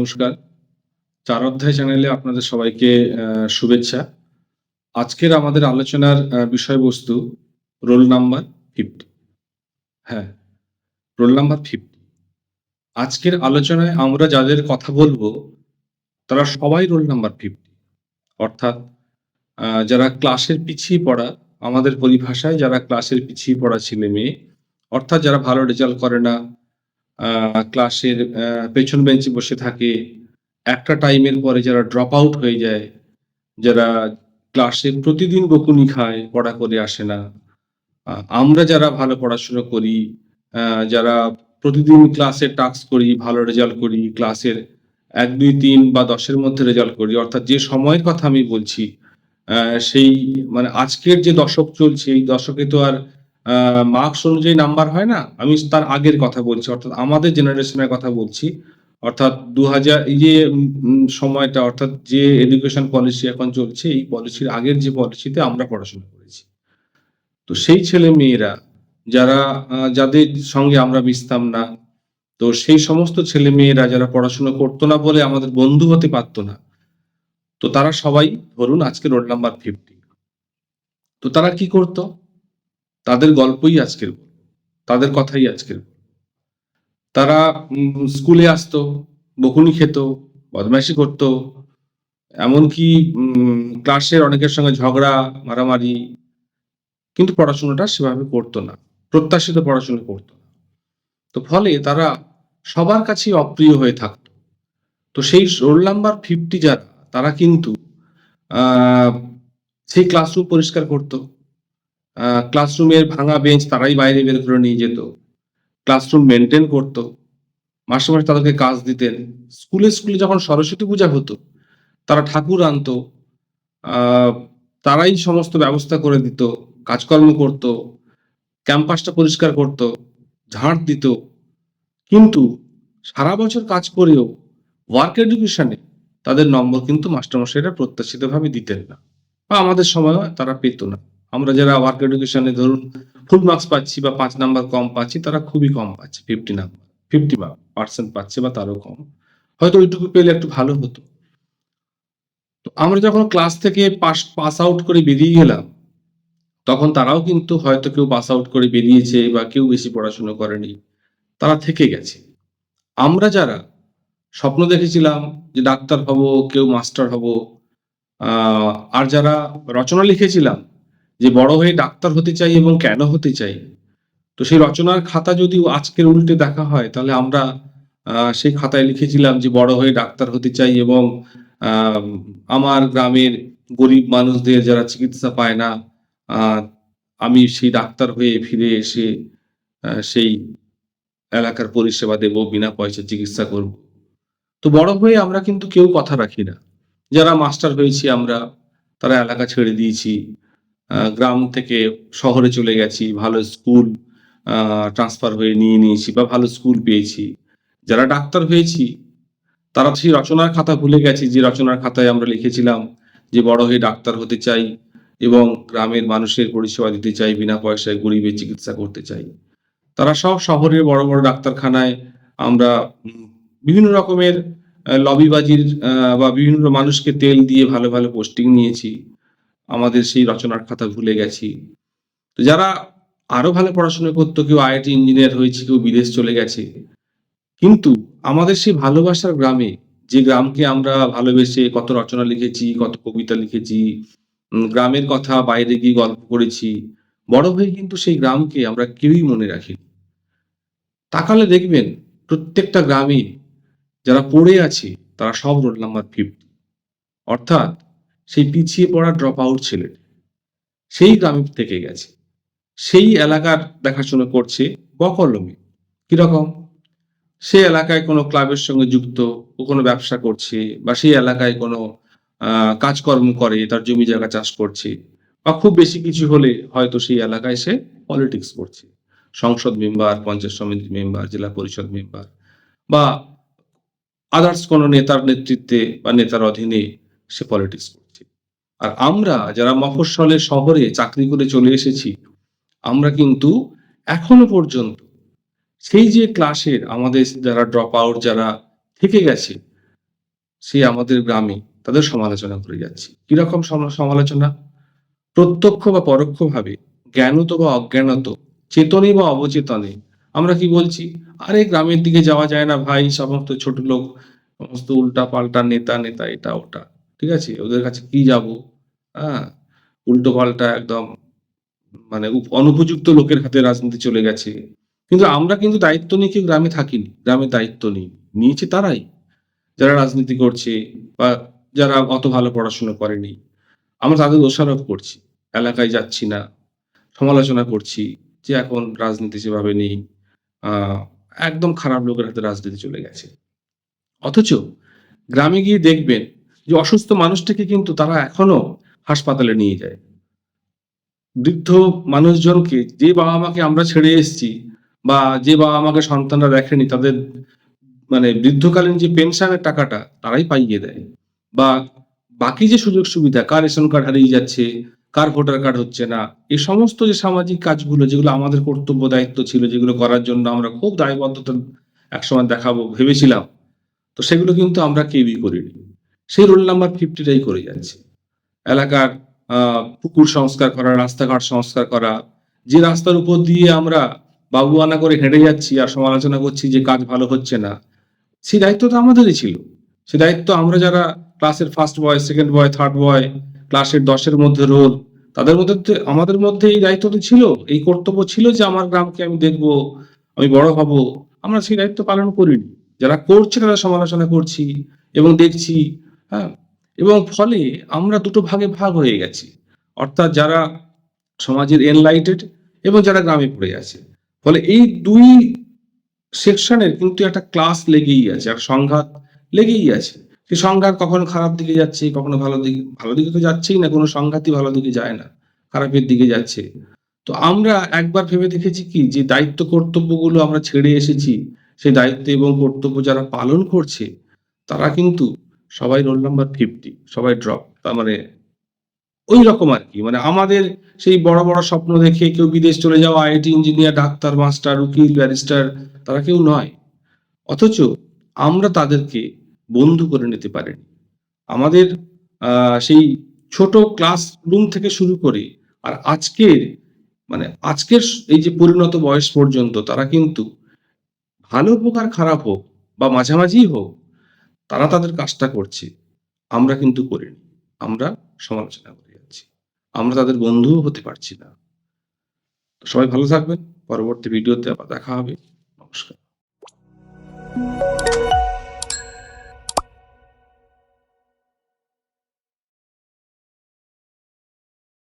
নমস্কার। চার অধ্যায় চ্যানেলে আপনাদের সবাইকে শুভেচ্ছা। আজকের আমাদের আলোচনার বিষয়বস্তু রোল নাম্বার ফিফটি। হ্যাঁ রোল নাম্বার ফিফটি। আজকের আলোচনায় আমরা যাদের কথা বলব, তারা সবাই রোল নাম্বার ফিফটি। অর্থাৎ যারা ক্লাসের পিছিয়ে পড়া, আমাদের পরিভাষায় যারা ক্লাসের পিছিয়ে পড়া ছেলে মেয়ে, অর্থাৎ যারা ভালো রেজাল্ট করে না ক্লাসের পেছন বেঞ্চে বসে থাকে। একটা টাইমের পরে যারা ড্রপ আউট হয়ে যায়, যারা ক্লাসে প্রতিদিন বকুনি খায়, পড়া করে আসে না। আমরা যারা ভালো পড়াশোনা করি যারা প্রতিদিন ক্লাসে টাস্ক করি, ভালো রেজাল্ট করি, ক্লাসের এক, দুই, তিন বা দশের মধ্যে রেজাল্ট করি, অর্থাৎ যে সময়ের কথা আমি বলছি সেই মানে আজকের যে দশক চলছে, এই দশকে তো আর মার্কস অনুযায়ী নাম্বার হয় না? আমি তার আগের কথা বলছি, অর্থাৎ আমাদের জেনারেশনের কথা বলছি। অর্থাৎ দু হাজার এই যে সময়টা, অর্থাৎ যে এডুকেশন পলিসি এখন চলছে, এই পলিসির আগের যে পলিসিতে আমরা পড়াশোনা করেছি। তো সেই ছেলে মেয়েরা, যারা যাদের সঙ্গে আমরা মিশতাম না, তো সেই সমস্ত ছেলে মেয়েরা যারা পড়াশোনা করতো না বলে আমাদের বন্ধু হতে পারতো না, তো তারা সবাই, ধরুন আজকে রোড নাম্বার ফিফটি তো তারা কি করতো? তাদের গল্পই আজকের তাদের কথাই আজকের তারা স্কুলে আসতো, বকুনি খেত, বদমাইশি করতো, এমনকি ক্লাসের অনেকের সঙ্গে ঝগড়া, মারামারি, কিন্তু পড়াশোনাটা সেভাবে করতো না, প্রত্যাশিত পড়াশোনা করতো না। তো ফলে তারা সবার কাছেই অপ্রিয় হয়ে থাকতো। তো সেই রোল নাম্বার ফিফটি যারা, তারা কিন্তু সেই ক্লাসরুম পরিষ্কার করতো ক্লাসরুমের ভাঙা বেঞ্চ তারাই বাইরে বের করে নিয়ে যেত। ক্লাসরুম মেনটেন করতো। মাসে তাদেরকে কাজ দিতেন। স্কুলে স্কুলে যখন সরস্বতী পূজা হতো, তারা ঠাকুর আনতো। তারাই সমস্ত ব্যবস্থা করে দিত, কাজকর্ম করত, ক্যাম্পাসটা পরিষ্কার করত ঝাড় দিত। কিন্তু সারা বছর কাজ করেও ওয়ার্ক এডুকেশনে তাদের নম্বর কিন্তু মাস্টারমশাইরা প্রত্যাশিতভাবে দিতেন না। বা আমাদের সময় তারা পেত না। আমরা যারা ওয়ার্ক এডুকেশনে ধরুন ফুল মার্কস পাচ্ছি বা পাঁচ নাম্বার কম পাচ্ছি, তারা খুবই কম পাচ্ছে ফিফটি নাম্বার ফিফটি পার্সেন্ট পাচ্ছে বা তারও কম। হয়তো ওইটুকু পেলে একটু ভালো হতো। তো আমরা যখন ক্লাস থেকে পাস পাস আউট করে বেরিয়ে গেলাম, তখন তারাও কিন্তু হয়তো কেউ পাস আউট করে বেরিয়েছে বা কেউ বেশি পড়াশুনো করেনি, তারা থেকে গেছে। আমরা যারা স্বপ্ন দেখেছিলাম যে ডাক্তার হব, কেউ মাস্টার হব আর যারা রচনা লিখেছিলাম যে বড় হয়ে ডাক্তার হতে চাই এবং কেন হতে চাই? তো সেই রচনার খাতা যদি আজকের উল্টে দেখা হয়, তাহলে আমরা সেই খাতায় লিখেছিলাম যে বড় হয়ে ডাক্তার হতে চাই এবং আমার গ্রামের গরিব মানুষদের যারা চিকিৎসা পায় না আমি সেই ডাক্তার হয়ে ফিরে এসে সেই এলাকার পরিষেবা দেব, বিনা পয়সা চিকিৎসা করব। তো বড় হয়ে আমরা কিন্তু কেউ কথা রাখি না। যারা মাস্টার হয়েছি আমরা, তারা এলাকা ছেড়ে দিয়েছি। গ্রাম থেকে শহরে চলে গেছি, ভালো স্কুল ট্রান্সফার হয়ে নিয়ে নিয়েছি বা ভালো স্কুল পেয়েছি। যারা ডাক্তার হয়েছি, তারা সেই রচনার খাতা ভুলে গেছি, যে রচনার খাতায় আমরা লিখেছিলাম যে বড় হয়ে ডাক্তার হতে চাই এবং গ্রামের মানুষের পরিষেবা দিতে চাই, বিনা পয়সায় গরিবের চিকিৎসা করতে চাই। তারা সব শহরের বড় বড় ডাক্তারখানায় আমরা বিভিন্ন রকমের লবিবাজির বা বিভিন্ন মানুষকে তেল দিয়ে ভালো ভালো পোস্টিং নিয়েছি। আমাদের সেই রচনার খাতা ভুলে গেছি। তো যারা আরও ভালো পড়াশোনা করতো, কেউ আইআইটি ইঞ্জিনিয়ার হয়েছে, কেউ বিদেশ চলে গেছে, কিন্তু আমাদের সেই ভালোবাসার গ্রামে, যে গ্রামকে আমরা ভালোবেসে কত রচনা লিখেছি, কত কবিতা লিখেছি গ্রামের কথা বাইরে গিয়ে গল্প করেছি, বড় হয়ে কিন্তু সেই গ্রামকে আমরা কেউই মনে রাখি তাকালে দেখবেন, প্রত্যেকটা গ্রামে যারা পড়ে আছে, তারা সব রোল নাম্বার ফিফটি অর্থাৎ সেই পিছিয়ে পড়া ড্রপ আউট ছেলেটি সেই গ্রামে থেকে গেছে। সেই এলাকার দেখাশোনা করছে বকলমে। কীরকম সে এলাকায় কোনো ক্লাবের সঙ্গে যুক্ত, ও কোনো ব্যবসা করছে, বা সেই এলাকায় কোনো কাজকর্ম করে, তার জমি জায়গা চাষ করছে, বা খুব বেশি কিছু হলে হয়তো সেই এলাকায় সে পলিটিক্স করছে। সংসদ মেম্বার পঞ্চায়েত সমিতির মেম্বার জেলা পরিষদ মেম্বার বা আদার্স কোনো নেতার নেতৃত্বে বা নেতার অধীনে সে পলিটিক্স করছে। আর আমরা যারা মফস্বলে শহরে চাকরি করে চলে এসেছি, আমরা কিন্তু এখনও পর্যন্ত সেই যে ক্লাসের আমাদের যারা ড্রপ আউট যারা থেকে গেছে সেই আমাদের গ্রামে তাদের সমালোচনা করে যাচ্ছি। কীরকম সমালোচনা? প্রত্যক্ষ বা পরোক্ষভাবে, জ্ঞানত বা অজ্ঞানত, চেতনে বা অবচেতনে, আমরা কি বলছি? আরে গ্রামের দিকে যাওয়া যায় না ভাই, সমস্ত ছোট লোক, সমস্ত উল্টা পাল্টা নেতা নেতা, এটা, ওটা। ঠিক আছে? ওদের কাছে কি যাব? হ্যাঁ? উল্টো পাল্টা একদম মানে অনুপযুক্ত লোকের হাতে রাজনীতি চলে গেছে। কিন্তু আমরা কিন্তু দায়িত্ব নিয়ে কেউ গ্রামে থাকিনি। গ্রামে দায়িত্ব নিই। নিয়েছে তারাই। যারা রাজনীতি করছে বা যারা অত ভালো পড়াশোনা করেনি। আমরা তাদের দোষারোপ করছি। এলাকায় যাচ্ছি না। সমালোচনা করছি যে এখন রাজনীতি সেভাবে নেই। একদম খারাপ লোকের হাতে রাজনীতি চলে গেছে। অথচ গ্রামে গিয়ে দেখবেন যে অসুস্থ মানুষটাকে কিন্তু তারা এখনও হাসপাতালে নিয়ে যায়। বৃদ্ধ মানুষজনকে যে বাবা মাকে আমরা ছেড়ে এসেছি বা যে বাবা মাকে সন্তানরা দেখেনি, তাদের মানে বৃদ্ধকালীন যে পেনশনের টাকাটা তারাই পাইয়ে দেয়। বা বাকি যে সুযোগ সুবিধা, কার রেশন কার্ড হারিয়ে যাচ্ছে, কার ভোটার কার্ড হচ্ছে না, এ সমস্ত যে সামাজিক কাজগুলো যেগুলো আমাদের কর্তব্য দায়িত্ব ছিল, যেগুলো করার জন্য আমরা খুব দায়বদ্ধতা একসময় দেখাবো, ভেবেছিলাম, তো সেগুলো কিন্তু আমরা কেউই করিনি। সেই রোল নাম্বার ফিফটিটাই করে যাচ্ছে। এলাকার পুকুর সংস্কার করা, রাস্তাঘাট সংস্কার করা, যে রাস্তার উপর দিয়ে আমরা বাবু আনা করে হেঁটে যাচ্ছি আর সমালোচনা করছি যে কাজ ভালো হচ্ছে না সেই দায়িত্ব তো আমাদেরই ছিল। সে দায়িত্ব আমরা যারা ক্লাসের first boy second boy third boy ক্লাসের দশের মধ্যে রোল তাদের মধ্যে আমাদের মধ্যে এই দায়িত্ব তো ছিল। এই কর্তব্য ছিল যে আমার গ্রামকে আমি দেখব, আমি বড় হব। আমরা সেই দায়িত্ব পালন করিনি। যারা করছে তারা সমালোচনা করছি এবং দেখছি হ্যাঁ? এবং ফলে আমরা দুটো ভাগে ভাগ হয়ে গেছি। অর্থাৎ যারা সমাজের এনলাইটেড এবং যারা গ্রামে পড়ে আছে। ফলে এই দুই সেকশনের কিন্তু একটা ক্লাস লেগেই আছে আর সংঘাত লেগেই আছে। সেই সংঘাত কখনো খারাপ দিকে যাচ্ছে, কখনো ভালো দিকে ভালো দিকে তো যাচ্ছেই না, কোনো সংঘাতই ভালো দিকে যায় না, খারাপের দিকে যাচ্ছে। তো আমরা একবার ভেবে দেখেছি কি, যে দায়িত্ব কর্তব্যগুলো আমরা ছেড়ে এসেছি, সেই দায়িত্ব এবং কর্তব্য যারা পালন করছে, তারা কিন্তু সবাই রোল নাম্বার ফিফটি সবাই ড্রপ তার মানে ওই রকম আর কি। মানে আমাদের সেই বড় বড় স্বপ্ন দেখে কেউ বিদেশ চলে যাওয়া আইআইটি ইঞ্জিনিয়ার ডাক্তার মাস্টার উকিল ব্যারিস্টার তারা কেউ নয়। অথচ আমরা তাদেরকে বন্ধু করে নিতে পারিনি। আমাদের সেই ছোট ক্লাস রুম থেকে শুরু করে আর আজকের মানে আজকের এই যে পরিণত বয়স পর্যন্ত তারা কিন্তু ভালো হোক আর খারাপ হোক বা মাঝামাঝি হোক তারা তাদের কাজটা করছে। আমরা কিন্তু করিনি। আমরা সমালোচনা করে যাচ্ছি। আমরা তাদের বন্ধুও হতে পারছি না। সবাই ভালো থাকবেন। পরবর্তী ভিডিওতে আবার দেখা হবে। নমস্কার।